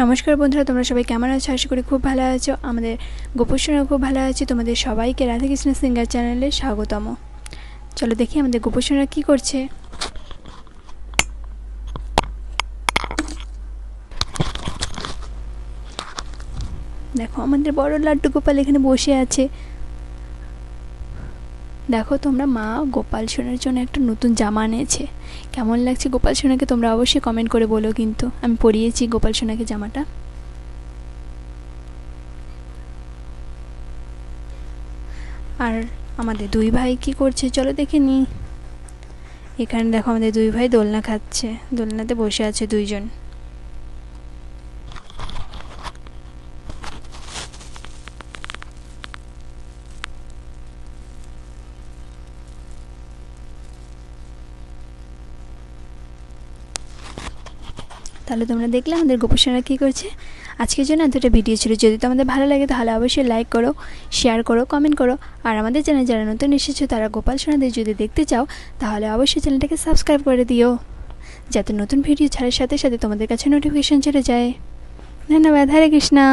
নমস্কার বন্ধুরা, তোমরা সবাই কেমন আছো? আশা করি খুব ভালো আছো। আমাদের গোপসোনা খুব ভালো আছে। তোমাদের সবাইকে রাধাকৃষ্ণ সিঙ্গার চ্যানেলে স্বাগতম। চলো দেখি আমাদের গোপসোনা কি করছে। দেখো, আমাদের বড় লাড্ডু গোপাল এখানে বসে আছে। দেখো তোমরা মা গোপাল সোনার জন্য একটা নতুন জামা এনেছে। কেমন লাগছে গোপাল সোনাকে তোমরা অবশ্যই কমেন্ট করে বলো কিন্তু। আমি পরিয়েছি গোপাল সোনাকে জামাটা। আর আমাদের দুই ভাই কি করছে চলো দেখে নি। এখানে দেখো আমাদের দুই ভাই দোলনা খাচ্ছে। দোলনাতে বসে আছে দুইজন। তাহলে তোমরা দেখলে আমাদের গোপসেনা কী করছে? আজকের জন্য এতটা ভিডিও ছিল। যদি তোমাদের ভালো লাগে তাহলে অবশ্যই লাইক করো শেয়ার করো কমেন্ট করো। আর আমাদের চ্যানেল যারা নতুন এসেছ তারা গোপাল সোনাদের যদি দেখতে চাও, তাহলে অবশ্যই চ্যানেলটাকে সাবস্ক্রাইব করে দিও। যাতে নতুন ভিডিও ছাড়ার সাথে সাথে তোমাদের কাছে নোটিফিকেশান চলে যায়। ধন্যবাদ। হরে কৃষ্ণা।